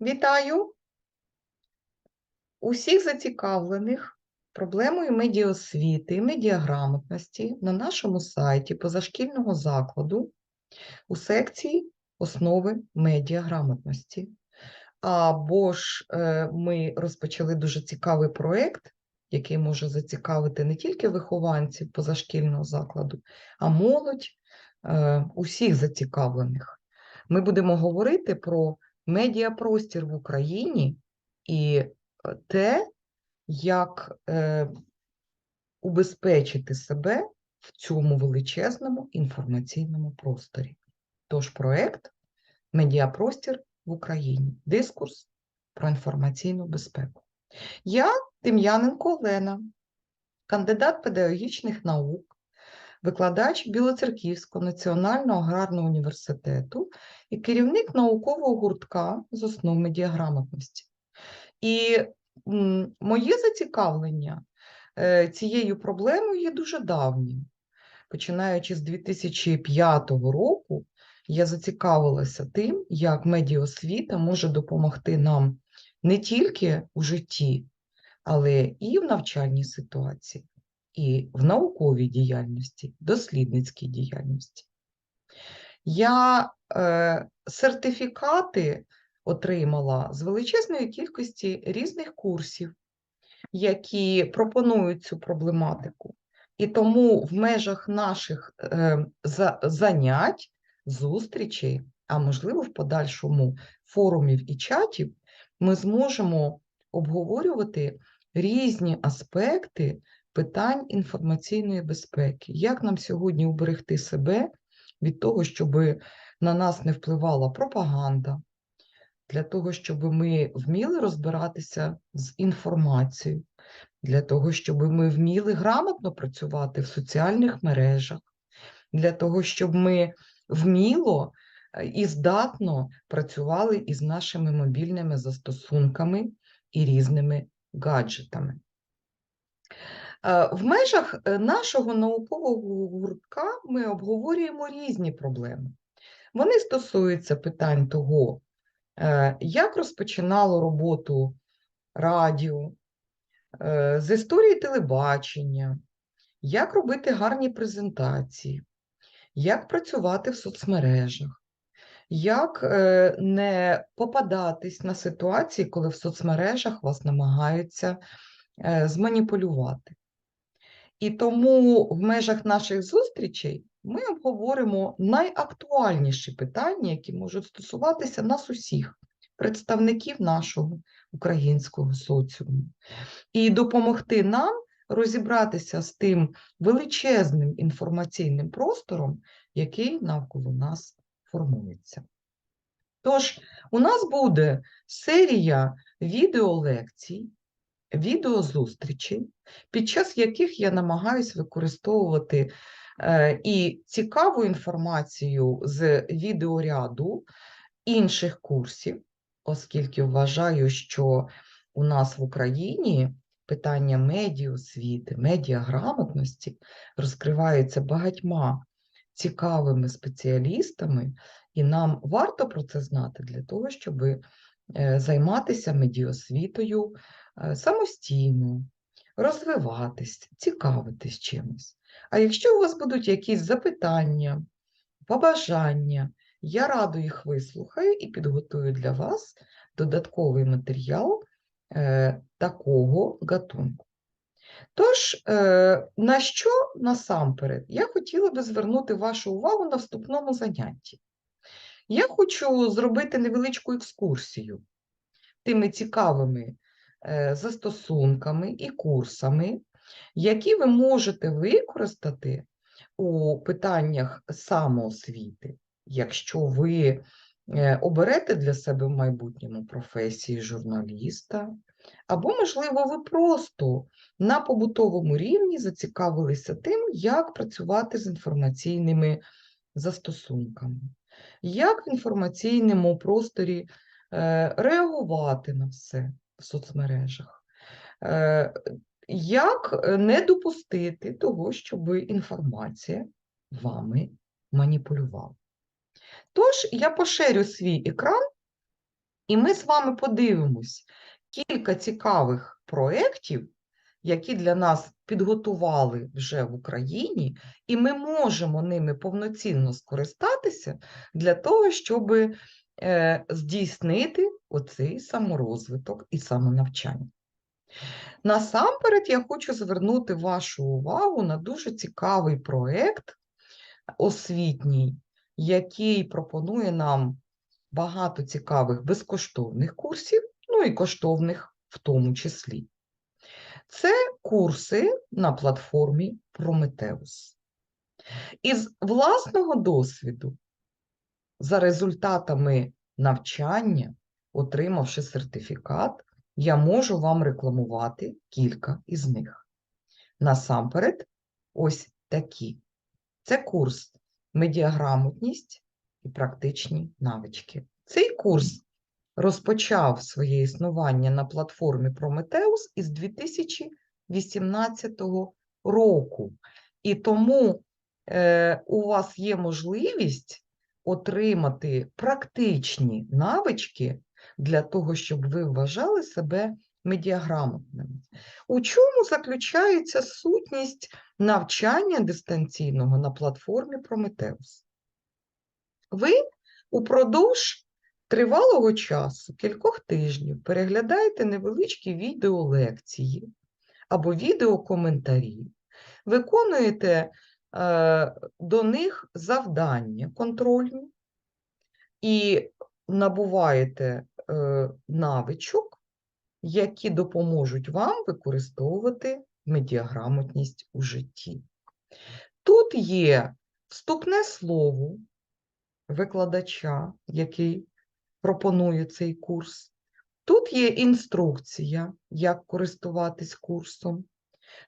Вітаю усіх зацікавлених проблемою медіаосвіти і медіаграмотності на нашому сайті позашкільного закладу у секції Основи медіаграмотності. Або ж е, ми розпочали дуже цікавий проєкт, який може зацікавити не тільки вихованців позашкільного закладу, а молодь е, усіх зацікавлених. Ми будемо говорити про медіапростір в Україні і е, те, як е, убезпечити себе в цьому величезному інформаційному просторі. Тож проект Медіапростір в Україні. Дискурс про інформаційну безпеку. Я Тим'яненко Олена, кандидат педагогічних наук, викладач Білоцерківського національного аграрного університету і керівник наукового гуртка з основ медіаграмотності. І моє зацікавлення е, цією проблемою є дуже давнім. Починаючи з 2005 року, я зацікавилася тим, як медіаосвіта може допомогти нам не тільки у житті, але і в навчальній ситуації, і в науковій діяльності, дослідницькій діяльності. Я е, сертифікати отримала з величезної кількості різних курсів, які пропонують цю проблематику. І тому в межах наших е, за, занять, зустрічей, а можливо, в подальшому форумів і чатів, ми зможемо обговорювати різні аспекти питань інформаційної безпеки. Як нам сьогодні уберегти себе від того, щоб на нас не впливала пропаганда, для того, щоб ми вміли розбиратися з інформацією, для того, щоб ми вміли грамотно працювати в соціальних мережах, для того, щоб ми вміло е, і здатно працювали із нашими мобільними застосунками і різними гаджетами. Е, В межах е, нашого наукового гуртка ми обговорюємо різні проблеми. Вони стосуються питань того, е, як розпочинало роботу радіо, з історії телебачення, як робити гарні презентації, як працювати в соцмережах, як не попадатись на ситуації, коли в соцмережах вас намагаються зманіпулювати. І тому в межах наших зустрічей ми обговоримо найактуальніші питання, які можуть стосуватися нас усіх, представників нашого українського соціуму, і допомогти нам розібратися з тим величезним інформаційним простором, який навколо нас формується. Тож, у нас буде серія відеолекцій, відеозустрічей, під час яких я намагаюсь використовувати е, і цікаву інформацію з відеоряду інших курсів, оскільки вважаю, що у нас в Україні питання медіаосвіти, медіаграмотності розкриваються багатьма цікавими спеціалістами, і нам варто про це знати для того, щоб займатися медіаосвітою е, самостійно, розвиватись, цікавитись чимось. А якщо у вас будуть якісь запитання, побажання, я радо їх вислухаю і підготую для вас додатковий матеріал е, такого гатунку. Тож, е, на що насамперед я хотіла би звернути вашу увагу на вступному занятті. Я хочу зробити невеличку екскурсію тими цікавими е, застосунками і курсами, які ви можете використати у питаннях самоосвіти, якщо ви е, оберете для себе в майбутньому професії журналіста, або, можливо, ви просто на побутовому рівні зацікавилися тим, як працювати з інформаційними застосунками, як в інформаційному просторі е, реагувати на все в соцмережах, е, як не допустити того, щоб інформація вами маніпулювала. Тож, я поширю свій екран І ми з вами подивимось кілька цікавих проєктів, які для нас підготували вже в Україні, і ми можемо ними повноцінно скористатися для того, щоб е, здійснити оцей саморозвиток і самонавчання. Насамперед, я хочу звернути вашу увагу на дуже цікавий проєкт освітній, який пропонує нам багато цікавих безкоштовних курсів, ну і коштовних в тому числі. Це курси на платформі Prometheus. Із власного досвіду, за результатами навчання, отримавши сертифікат, я можу вам рекламувати кілька із них. Насамперед, ось такі. Це курс медіаграмотність і практичні навички. Цей курс розпочав своє існування на платформі Prometheus із 2018 року. І тому е, у вас є можливість отримати практичні навички для того, щоб ви вважали себе медіаграмотними. У чому заключається сутність навчання дистанційного на платформі Prometheus? Ви упродовж тривалого часу, кількох тижнів, переглядаєте невеличкі відеолекції або відеокоментарі, виконуєте е, до них завдання контрольні і набуваєте навичок, які допоможуть вам використовувати медіаграмотність у житті. Тут є вступне слово викладача, який пропонує цей курс. Тут є інструкція, як користуватись курсом.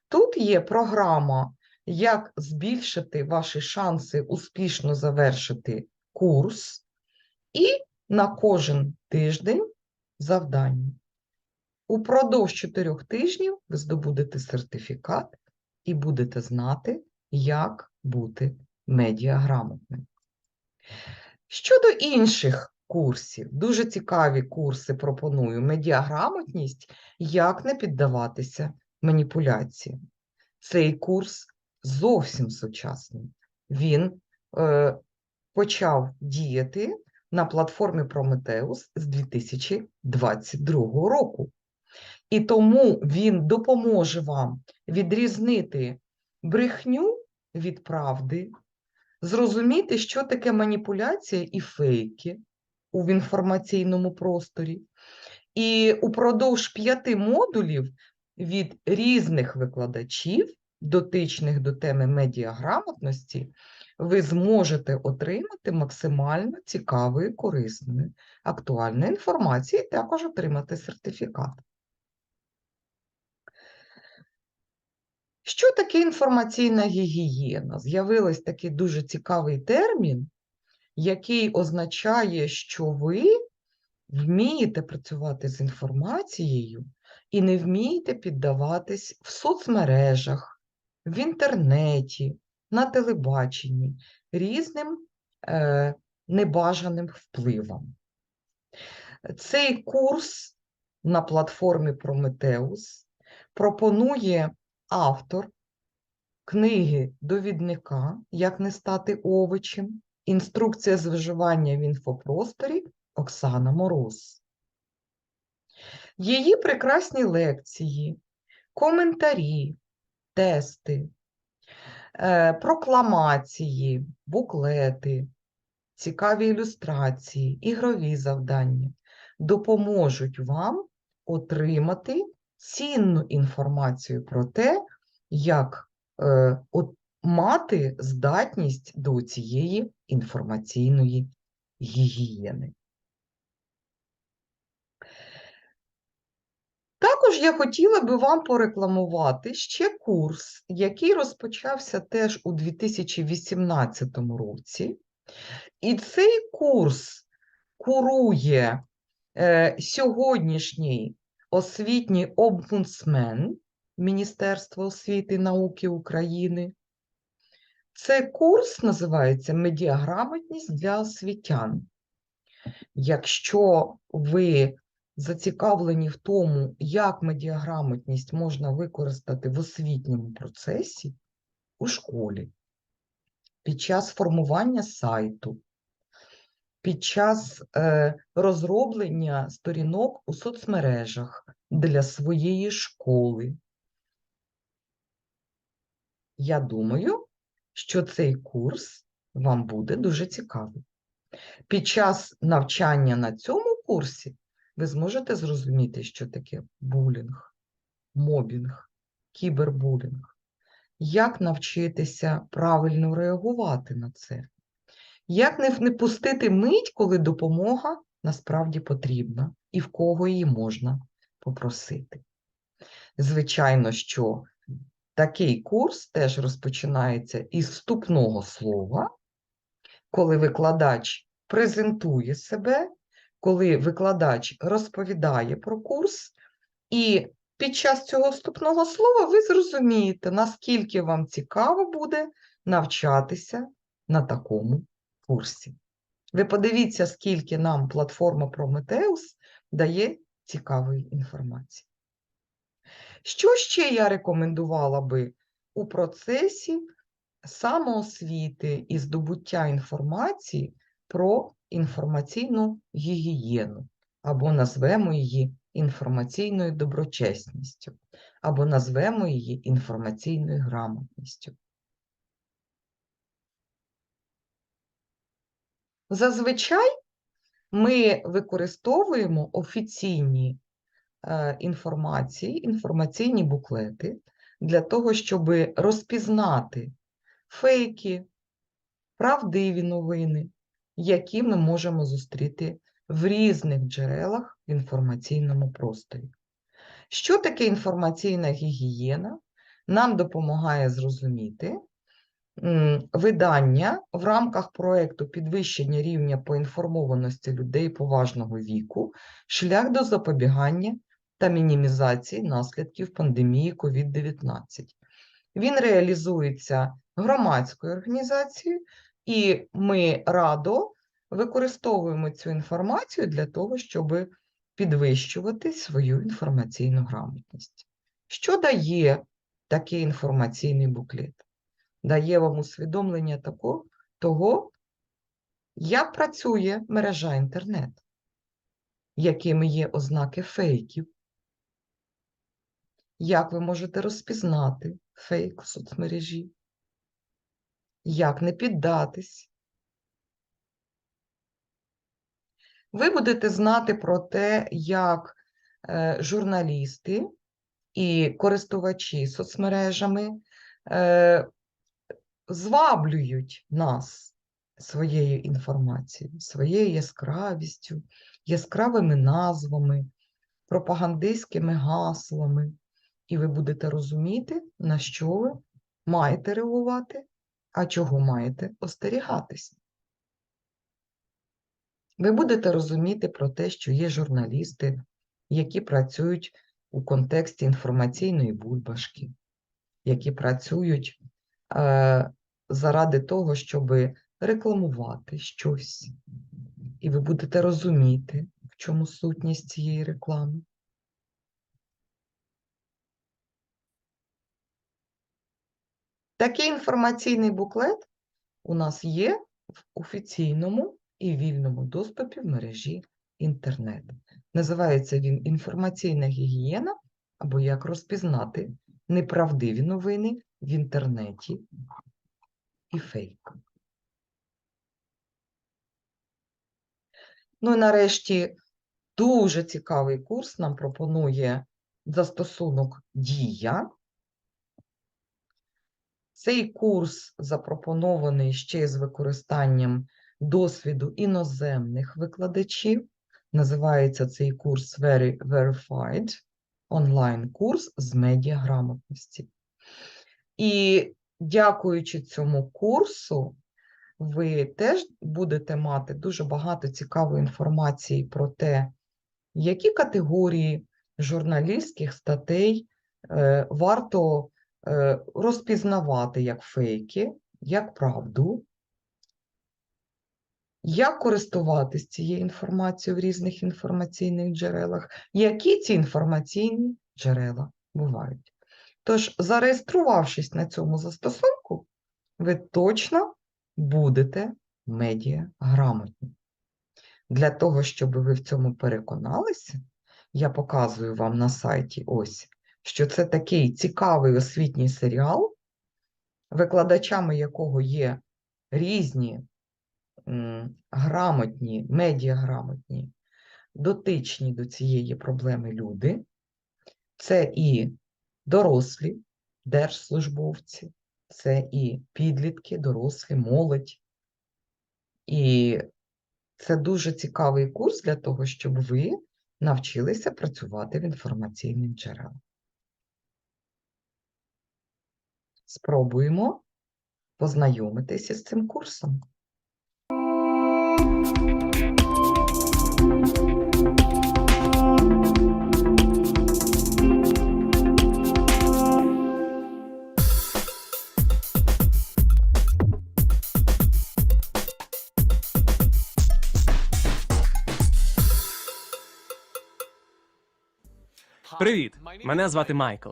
Тут є програма, як збільшити ваші шанси успішно завершити курс, і на кожен тиждень завдання. Упродовж чотирьох тижнів ви здобудете сертифікат і будете знати, як бути медіаграмотним. Щодо інших курсів, дуже цікаві курси пропоную медіаграмотність, як не піддаватися маніпуляціям. Цей курс зовсім сучасний. Він е, почав діяти на платформі Prometheus з 2022 року. І тому він допоможе вам відрізнити брехню від правди, зрозуміти, що таке маніпуляція і фейки у інформаційному просторі. І упродовж п'яти модулів від різних викладачів, дотичних до теми медіаграмотності, ви зможете отримати максимально цікавої, корисної, актуальної інформації, і також отримати сертифікат. Що таке інформаційна гігієна? З'явився такий дуже цікавий термін, який означає, що ви вмієте працювати з інформацією і не вмієте піддаватись в соцмережах, в інтернеті, на телебаченні різним е, небажаним впливам. Цей курс на платформі Prometheus пропонує автор книги довідника Як не стати овочем, інструкція з виживання в інфопросторі Оксана Мороз. Її прекрасні лекції, коментарі, тести, е, прокламації, буклети, цікаві ілюстрації, ігрові завдання допоможуть вам отримати цінну інформацію про те, як е, мати здатність до цієї інформаційної гігієни. Також я хотіла би вам порекламувати ще курс, який розпочався теж у 2018 році. І цей курс курує е, сьогоднішній освітній омбудсмен Міністерства освіти і науки України. Це курс називається Медіаграмотність для освітян. Якщо ви зацікавлені в тому, як медіаграмотність можна використати в освітньому процесі у школі, під час формування сайту, під час е, розроблення сторінок у соцмережах для своєї школи, я думаю, що цей курс вам буде дуже цікавий. Під час навчання на цьому курсі ви зможете зрозуміти, що таке булінг, мобінг, кібербулінг, як навчитися правильно реагувати на це, як не, пустити мить, коли допомога насправді потрібна і в кого її можна попросити. Звичайно, що такий курс теж розпочинається із вступного слова, коли викладач презентує себе, коли викладач розповідає про курс, і під час цього вступного слова ви зрозумієте, наскільки вам цікаво буде навчатися на такому курсі. Ви подивіться, скільки нам платформа Prometheus дає цікавої інформації. Що ще я рекомендувала би у процесі самоосвіти і здобуття інформації про інформаційну гігієну, або назвемо її інформаційною доброчесністю, або назвемо її інформаційною грамотністю. Зазвичай ми використовуємо офіційні е, інформації, інформаційні буклети для того, щоб розпізнати фейки, правдиві новини, які ми можемо зустріти в різних джерелах в інформаційному просторі. Що таке інформаційна гігієна? Нам допомагає зрозуміти видання в рамках проєкту підвищення рівня поінформованості людей поважного віку, шлях до запобігання та мінімізації наслідків пандемії COVID-19. Він реалізується громадською організацією, і ми радо використовуємо цю інформацію для того, щоб підвищувати свою інформаційну грамотність. Що дає такий інформаційний буклет? Дає вам усвідомлення того, як працює мережа інтернет, якими є ознаки фейків, як ви можете розпізнати фейк в соцмережі, як не піддатись. Ви будете знати про те, як е, журналісти і користувачі соцмережами е, зваблюють нас своєю інформацією, своєю яскравістю, яскравими назвами, пропагандистськими гаслами, і ви будете розуміти, на що ви маєте реагувати, а чого маєте остерігатися. Ви будете розуміти про те, що є журналісти, які працюють у контексті інформаційної бульбашки, які працюють е, заради того, щоб рекламувати щось. І ви будете розуміти, в чому сутність цієї реклами. Такий інформаційний буклет у нас є в офіційному і вільному доступі в мережі інтернет. Називається він інформаційна гігієна або як розпізнати неправдиві новини в інтернеті і фейк. Ну і нарешті дуже цікавий курс нам пропонує застосунок Дія. Цей курс запропонований ще з використанням досвіду іноземних викладачів. Називається цей курс Very Verified онлайн-курс з медіаграмотності. І дякуючи цьому курсу, ви теж будете мати дуже багато цікавої інформації про те, які категорії журналістських статей е, варто розпізнавати як фейки, як правду, як користуватись цією інформацією в різних інформаційних джерелах, які ці інформаційні джерела бувають. Тож, зареєструвавшись на цьому застосунку, ви точно будете медіаграмотні. Для того, щоб ви в цьому переконалися, я показую вам на сайті ось, що це такий цікавий освітній серіал, викладачами якого є різні грамотні, медіаграмотні, дотичні до цієї проблеми люди. Це і дорослі держслужбовці, це і підлітки, дорослі, молодь. І це дуже цікавий курс для того, щоб ви навчилися працювати в інформаційних джерелах. Спробуємо познайомитися з цим курсом. Привіт, мене звати Майкл.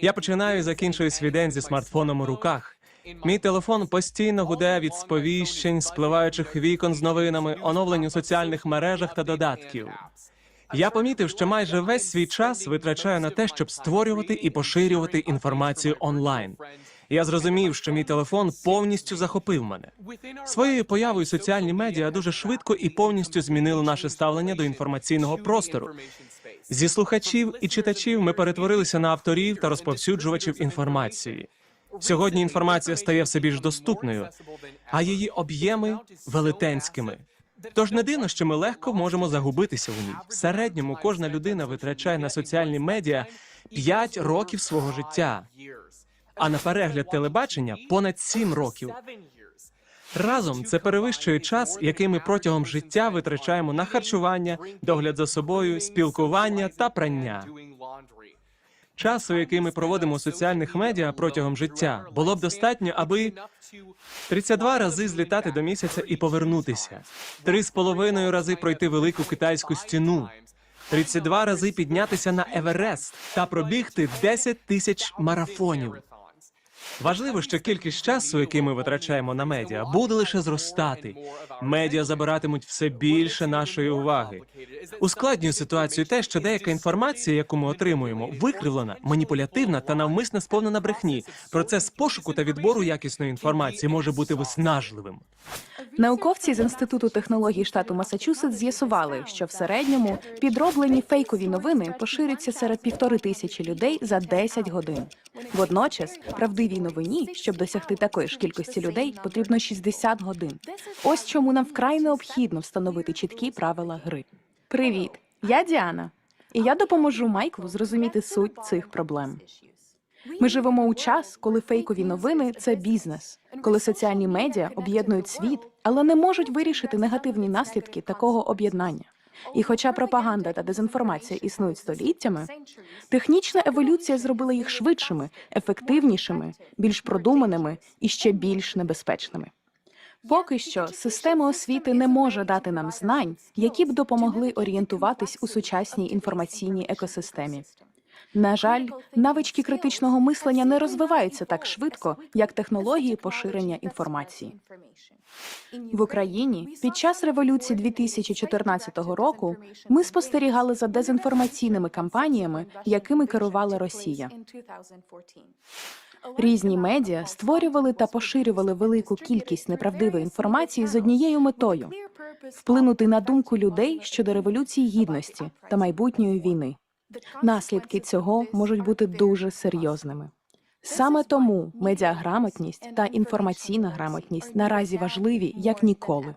Я починаю і закінчую свій день зі смартфоном у руках. Мій телефон постійно гуде від сповіщень, спливаючих вікон з новинами, оновлень у соціальних мережах та додатків. Я помітив, що майже весь свій час витрачаю на те, щоб створювати і поширювати інформацію онлайн. Я зрозумів, що мій телефон повністю захопив мене. Своєю появою соціальні медіа дуже швидко і повністю змінили наше ставлення до інформаційного простору. Зі слухачів і читачів ми перетворилися на авторів та розповсюджувачів інформації. Сьогодні інформація стає все більш доступною, а її об'єми велетенськими. Тож не дивно, що ми легко можемо загубитися у ній. В середньому кожна людина витрачає на соціальні медіа 5 років свого життя, а на перегляд телебачення понад 7 років. Разом це перевищує час, який ми протягом життя витрачаємо на харчування, догляд за собою, спілкування та прання. Часу, який ми проводимо у соціальних медіа протягом життя, було б достатньо, аби 32 рази злітати до місяця і повернутися, три з половиною рази пройти велику китайську стіну, 32 рази піднятися на Еверест та пробігти 10 тисяч марафонів. Важливо, що кількість часу, який ми витрачаємо на медіа, буде лише зростати. Медіа забиратимуть все більше нашої уваги. Ускладнює ситуацію те, що деяка інформація, яку ми отримуємо, викривлена, маніпулятивна та навмисно сповнена брехні. Процес пошуку та відбору якісної інформації може бути виснажливим. Науковці з інституту технологій штату Масачусетс з'ясували, що в середньому підроблені фейкові новини поширюються серед півтори тисячі людей за 10 годин. Водночас, правдивій новині, щоб досягти такої ж кількості людей, потрібно 60 годин. Ось чому нам вкрай необхідно встановити чіткі правила гри. Привіт, я Діана, і я допоможу Майклу зрозуміти суть цих проблем. Ми живемо у час, коли фейкові новини це бізнес, коли соціальні медіа об'єднують світ, але не можуть вирішити негативні наслідки такого об'єднання. І хоча пропаганда та дезінформація існують століттями, технічна еволюція зробила їх швидшими, ефективнішими, більш продуманими і ще більш небезпечними. Поки що система освіти не може дати нам знань, які б допомогли орієнтуватись у сучасній інформаційній екосистемі. На жаль, навички критичного мислення не розвиваються так швидко, як технології поширення інформації. В Україні під час революції 2014 року ми спостерігали за дезінформаційними кампаніями, якими керувала Росія. Різні медіа створювали та поширювали велику кількість неправдивої інформації з однією метою вплинути на думку людей щодо революції гідності та майбутньої війни. Наслідки цього можуть бути дуже серйозними. Саме тому медіаграмотність та інформаційна грамотність наразі важливі як ніколи.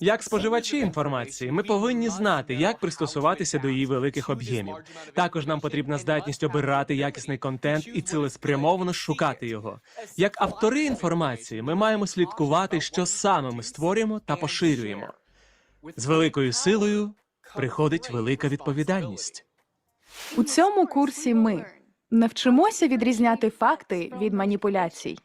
Як споживачі інформації, ми повинні знати, як пристосуватися до її великих об'ємів. Також нам потрібна здатність обирати якісний контент і цілеспрямовано шукати його. Як автори інформації, ми маємо слідкувати, що саме ми створюємо та поширюємо. З великою силою приходить велика відповідальність. У цьому курсі ми навчимося відрізняти факти від маніпуляцій,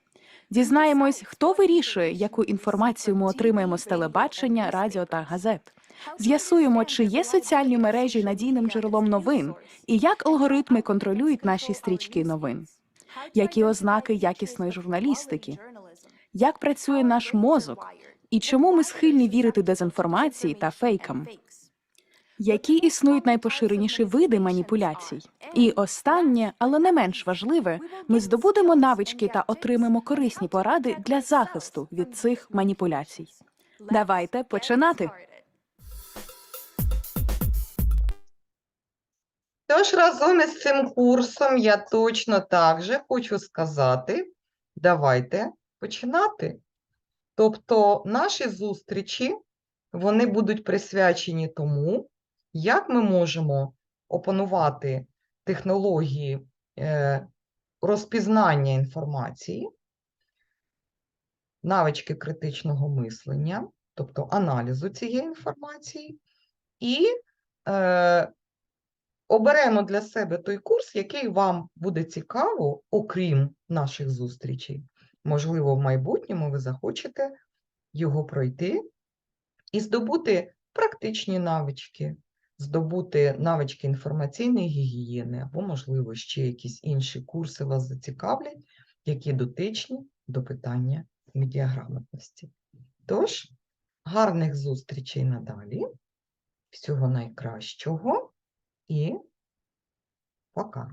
Дізнаємось, хто вирішує, яку інформацію ми отримаємо з телебачення, радіо та газет. З'ясуємо, чи є соціальні мережі надійним джерелом новин, і як алгоритми контролюють наші стрічки новин, які ознаки якісної журналістики, як працює наш мозок, і чому ми схильні вірити дезінформації та фейкам. Які існують найпоширеніші види маніпуляцій? І останнє, але не менш важливе, ми здобудемо навички та отримаємо корисні поради для захисту від цих маніпуляцій. Давайте починати. Тож разом із цим курсом я точно так же хочу сказати, давайте починати. Тобто наші зустрічі, вони будуть присвячені тому, як ми можемо опанувати технології е, розпізнання інформації, навички критичного мислення, тобто аналізу цієї інформації, і е, оберемо для себе той курс, який вам буде цікаво, окрім наших зустрічей. Можливо, в майбутньому ви захочете його пройти і здобути практичні навички, здобути навички інформаційної гігієни, або, можливо, ще якісь інші курси вас зацікавлять, які дотичні до питання медіаграмотності. Тож, гарних зустрічей надалі, всього найкращого і пока.